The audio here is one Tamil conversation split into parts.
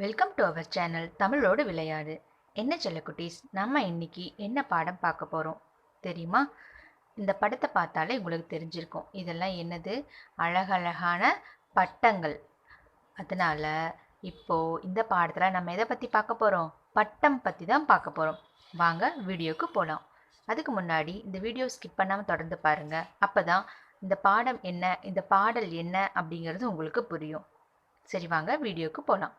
வெல்கம் டு அவர் சேனல் தமிழோடு விளையாடு என்ன செல்லக்குட்டீஸ் நம்ம இன்னைக்கு என்ன பாடம் பார்க்க போகிறோம் தெரியுமா? இந்த படத்தை பார்த்தாலே உங்களுக்கு தெரிஞ்சிருக்கும். இதெல்லாம் என்னது? அழகழகான பட்டங்கள். அதனால் இப்போது இந்த பாடத்தில் நம்ம எதை பற்றி பார்க்க போகிறோம் பட்டம் பற்றி தான் பார்க்க போகிறோம் வாங்க வீடியோவுக்கு போகலாம் அதுக்கு முன்னாடி இந்த வீடியோ ஸ்கிப் பண்ணாமல் தொடர்ந்து பாருங்கள் அப்போ தான் இந்த பாடம் என்ன இந்த பாடல் என்ன அப்படிங்கிறது உங்களுக்கு புரியும். சரி வாங்க வீடியோக்கு போகலாம்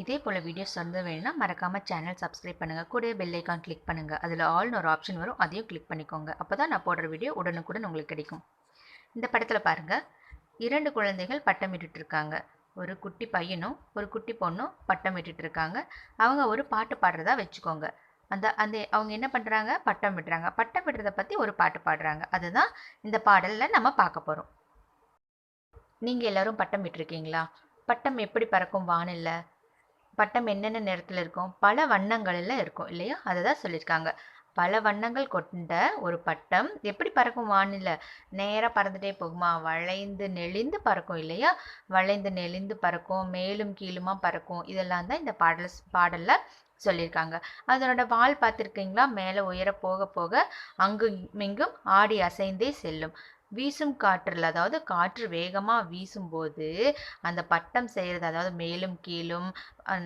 இதே போல் வீடியோஸ் வந்து வேணும்னா மறக்காமல் சேனல் சப்ஸ்கிரைப் பண்ணுங்கள் கூட பெல் ஐக்கான் கிளிக் பண்ணுங்கள் அதில் ஆல்னு ஒரு ஆப்ஷன் வரும். அதையும் கிளிக் பண்ணிக்கோங்க. அப்போ தான் நான் போடுற வீடியோ உடனுக்குடன் உங்களுக்கு கிடைக்கும். இந்த படத்தில் பாருங்கள் இரண்டு குழந்தைகள் பட்டம் விட்டுட்டு இருக்காங்க ஒரு குட்டி பையனும் ஒரு குட்டி பொண்ணும் பட்டம் விட்டுட்டு இருக்காங்க அவங்க ஒரு பாட்டு பாடுறதா வச்சுக்கோங்க. அந்த அந்த அவங்க என்ன பண்ணுறாங்க பட்டம் விடுறாங்க பட்டம் விடுறதை பற்றி ஒரு பாட்டு பாடுறாங்க. அதுதான் இந்த பாடலில் நம்ம பார்க்க போகிறோம் நீங்கள் எல்லாரும் பட்டம் விட்டுருக்கீங்களா? பட்டம் எப்படி பறக்கும் வானில்லை பட்டம் என்னென்ன நிறத்தில் இருக்கும்? பல வண்ணங்களில் இருக்கும் இல்லையா? அதை தான் சொல்லியிருக்காங்க. பல வண்ணங்கள் கொண்ட ஒரு பட்டம் எப்படி பறக்கும் வானில? நேராக பறந்துட்டே போகுமா? வளைந்து நெளிந்து பறக்கும் இல்லையா? வளைந்து நெளிந்து பறக்கும் மேலும் கீழுமா பறக்கும் இதெல்லாம் தான் இந்த பாடல் பாடலில் சொல்லியிருக்காங்க. அதனோட வால் பார்த்துருக்கீங்களா? மேலே உயர போக போக அங்கும் இங்கும் ஆடி அசைந்தே செல்லும். வீசும் காற்றில் அதாவது காற்று வேகமாக வீசும்போது அந்த பட்டம் செய்கிறது அதாவது மேலும் கீழும்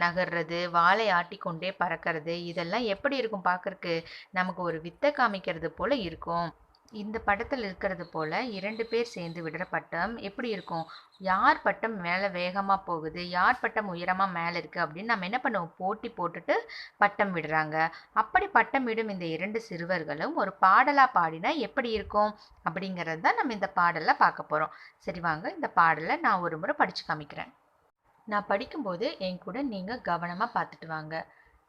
நகர்றது வாழை ஆட்டிக்கொண்டே பறக்கிறது இதெல்லாம் எப்படி இருக்கும் பார்க்கறக்கு? நமக்கு ஒரு வித்தை காமிக்கிறது போல் இருக்கும். இந்த படத்தில் இருக்கிறது போல் இரண்டு பேர் சேர்ந்து விடுற பட்டம் எப்படி இருக்கும்? யார் பட்டம் மேலே வேகமாக போகுது? யார் பட்டம் உயரமாக மேலே இருக்குது அப்படின்னு நம்ம என்ன பண்ணுவோம்? போட்டி போட்டுட்டு பட்டம் விடுறாங்க. அப்படி பட்டம் விடும் இந்த இரண்டு சிறுவர்களும் ஒரு பாடலாக பாடினா எப்படி இருக்கும்? அப்படிங்கிறது தான் நம்ம இந்த பாடலில் பார்க்க போகிறோம் சரி வாங்க. இந்த பாடலை நான் ஒரு முறை படித்து காமிக்கிறேன். நான் படிக்கும்போது என் கூட நீங்கள் கவனமாக பார்த்துட்டு வாங்க.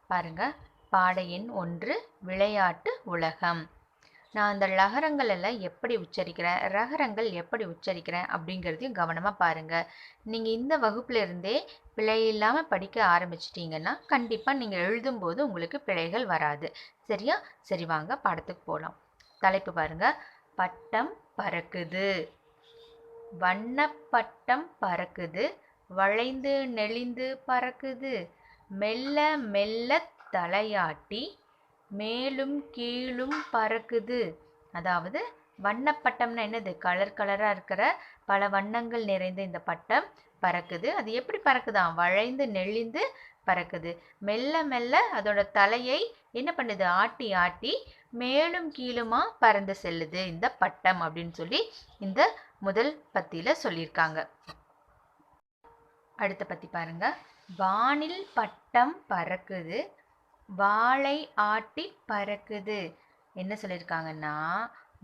பாருங்கள் பாட எண் ஒன்று விளையாட்டு உலகம். நான் அந்த லகரங்கள் எல்லாம் எப்படி உச்சரிக்கிறேன்? ரகரங்கள் எப்படி உச்சரிக்கிறேன்? அப்படிங்கிறதையும் கவனமாக பாருங்கள் நீங்கள் இந்த வகுப்புல இருந்தே பிழை இல்லாமல் படிக்க ஆரம்பிச்சிட்டிங்கன்னா கண்டிப்பாக நீங்கள் எழுதும்போது உங்களுக்கு பிழைகள் வராது. சரியா? சரி வாங்க பாடத்துக்கு போகலாம் தலைப்பு பாருங்கள் பட்டம் பறக்குது. வண்ணப்பட்டம் பறக்குது. வளைந்து நெளிந்து பறக்குது. மெல்ல மெல்ல தலையாட்டி மேலும் கீழும் பறக்குது. அதாவது வண்ணப்பட்டம்னா என்னது? கலர் கலராக இருக்கிற பல வண்ணங்கள் நிறைந்த இந்த பட்டம் பறக்குது. அது எப்படி பறக்குதாம் வளைந்து நெளிந்து பறக்குது. மெல்ல மெல்ல அதோட தலையை என்ன பண்ணுது? ஆட்டி ஆட்டி மேலும் கீழுமா பறந்து செல்லுது இந்த பட்டம் அப்படின்னு சொல்லி இந்த முதல் பத்தியில் சொல்லியிருக்காங்க. அடுத்த பத்தி பாருங்க. வானில் பட்டம் பறக்குது. வாழை ஆட்டி பறக்குது. என்ன சொல்லியிருக்காங்கன்னா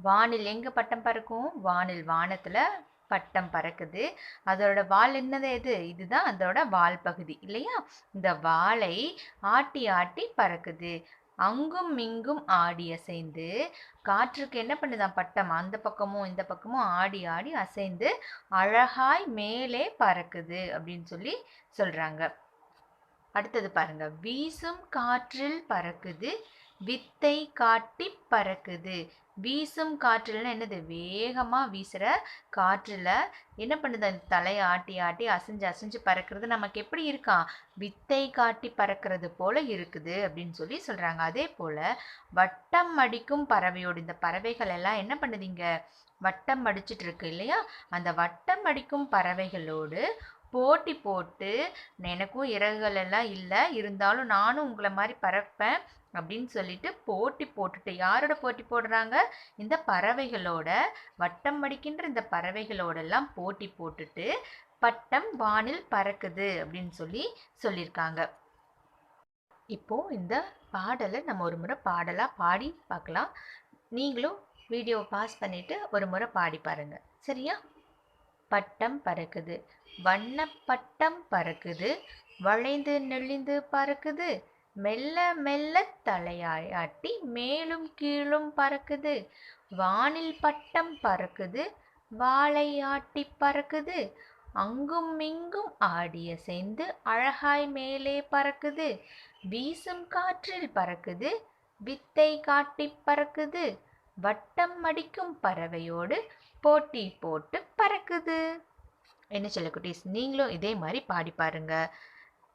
வானில் எங்கே பட்டம் பறக்கும்? வானில் வானத்தில் பட்டம் பறக்குது. அதோட வால் என்னது எது இதுதான் அதோட வால் பகுதி இல்லையா? இந்த வாளை ஆட்டி ஆட்டி பறக்குது. அங்கும் இங்கும் ஆடி அசைந்து காற்றுக்கு என்ன பண்ணுதான் பட்டம்? அந்த பக்கமும் இந்த பக்கமும் ஆடி ஆடி அசைந்து அழகாய் மேலே பறக்குது அப்படின்னு சொல்லி சொல்கிறாங்க அடுத்தது பாருங்க. வீசும் காற்றில் பறக்குது வித்தை காட்டி பறக்குது. வீசும் காற்றுலன்னா என்னது? வேகமாக வீசுகிற காற்றில் என்ன பண்ணுது? அந்த தலையை ஆட்டி ஆட்டி அசைஞ்சு அசைஞ்சு பறக்கிறது நமக்கு எப்படி இருக்கா? வித்தை காட்டி பறக்கிறது போல் இருக்குது அப்படின்னு சொல்லி சொல்கிறாங்க அதே போல் வட்டம் அடிக்கும் பறவையோடு இந்த பறவைகள் எல்லாம் என்ன பண்ணுதுங்க வட்டம் அடிச்சிட்டு இருக்கு இல்லையா? அந்த வட்டம் அடிக்கும் பறவைகளோடு போட்டி போட்டு எனக்கும் இறகுகள் எல்லாம் இல்லை இருந்தாலும் நானும் உங்களை மாதிரி பறப்பேன் அப்படின்னு சொல்லிட்டு போட்டி போட்டுட்டு யாரோட போட்டி போடுறாங்க? இந்த பறவைகளோட வட்டம் அடிக்கின்ற இந்த பறவைகளோடெல்லாம் போட்டி போட்டுட்டு பட்டம் வானில் பறக்குது அப்படின்னு சொல்லி சொல்லியிருக்காங்க. இப்போ இந்த பாடலை நம்ம ஒரு முறை பாடலாக பாடி பார்க்கலாம். நீங்களும் வீடியோவை பாஸ் பண்ணிவிட்டு ஒரு முறை பாடி பாருங்கள் சரியா? பட்டம் பறக்குது. வண்ணப்பட்டம் பறக்குது. வளைந்து நெளிந்து பறக்குது. மெல்ல மெல்ல தலையாட்டி மேலும் கீழும் பறக்குது. வானில் பட்டம் பறக்குது. வாழை ஆட்டி பறக்குது. அங்கும் இங்கும் ஆடிய சேர்ந்து அழகாய் மேலே பறக்குது. வீசும் காற்றில் பறக்குது. வித்தை காட்டி பறக்குது. வட்டம் அடிக்கும் பறவையோடு போட்டி போட்டு பறக்குது. என்ன செல்லக்குட்டீஸ் நீங்களும் இதே மாதிரி பாடி பாருங்க.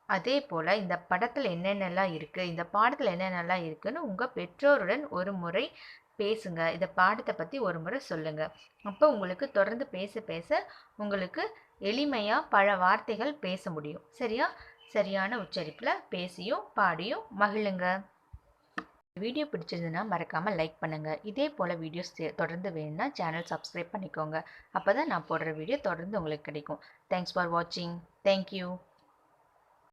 அதே போல் இந்த படத்தில் என்னென்னலாம் இருக்குது இந்த பாடத்தில் என்னென்னலாம் இருக்குதுன்னு உங்கள் பெற்றோருடன் ஒரு முறை பேசுங்க. இந்த பாடத்தை பற்றி ஒரு முறை சொல்லுங்கள் அப்போ உங்களுக்கு தொடர்ந்து பேச பேச உங்களுக்கு எளிமையாக பல வார்த்தைகள் பேச முடியும். சரியா? சரியான உச்சரிப்பில் பேசியும் பாடியும் மகிழுங்க. வீடியோ பிடிச்சிருந்ததுன்னா மறக்காமல் லைக் பண்ணுங்கள் இதே போல் வீடியோஸ் தொடர்ந்து வேணும்னா சேனல் சப்ஸ்கிரைப் பண்ணிக்கோங்க. அப்போ தான் நான் போடுற வீடியோ தொடர்ந்து உங்களுக்கு கிடைக்கும். தேங்க்ஸ் ஃபார் வாட்சிங் தேங்க்யூ